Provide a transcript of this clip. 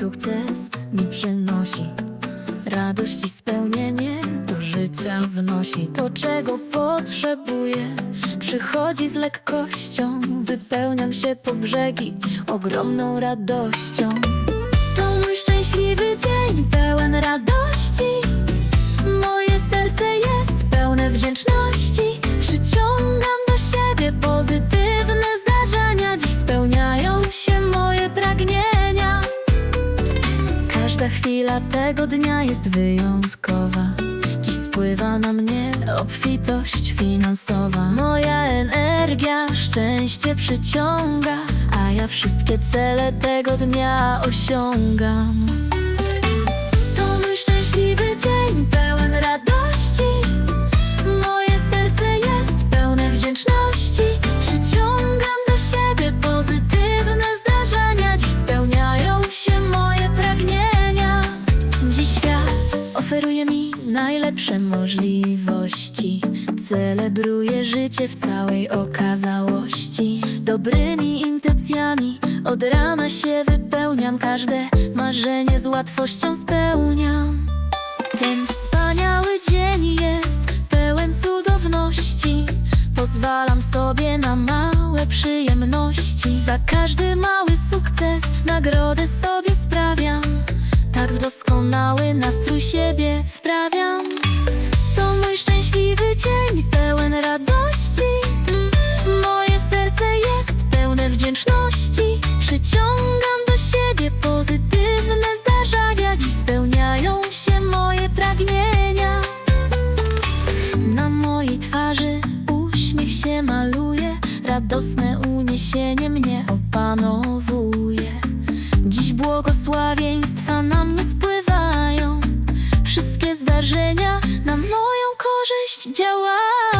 sukces mi przynosi. Radość i spełnienie do życia wnosi. To, czego potrzebuję, przychodzi z lekkością. Wypełniam się po brzegi ogromną radością. To mój szczęśliwy dzień, pełen radości Chwila tego dnia jest wyjątkowa. Dziś spływa na mnie obfitość finansowa. Moja energia szczęście przyciąga A ja wszystkie cele tego dnia osiągam oferuje mi najlepsze możliwości. Celebruję życie w całej okazałości. Dobrymi intencjami od rana się wypełniam. Każde marzenie z łatwością spełniam. Ten wspaniały dzień jest pełen cudowności. Pozwalam sobie na małe przyjemności. Za każdy mały sukces nagrodę doskonały nastrój siebie wprawiam. To mój szczęśliwy dzień pełen radości. Moje serce jest pełne wdzięczności. Przyciągam do siebie pozytywne zdarzenia. Dziś spełniają się moje pragnienia. Na mojej twarzy uśmiech się maluje. Radosne uniesienie mnie opanowuje. Dziś błogosławieństwa na Wow.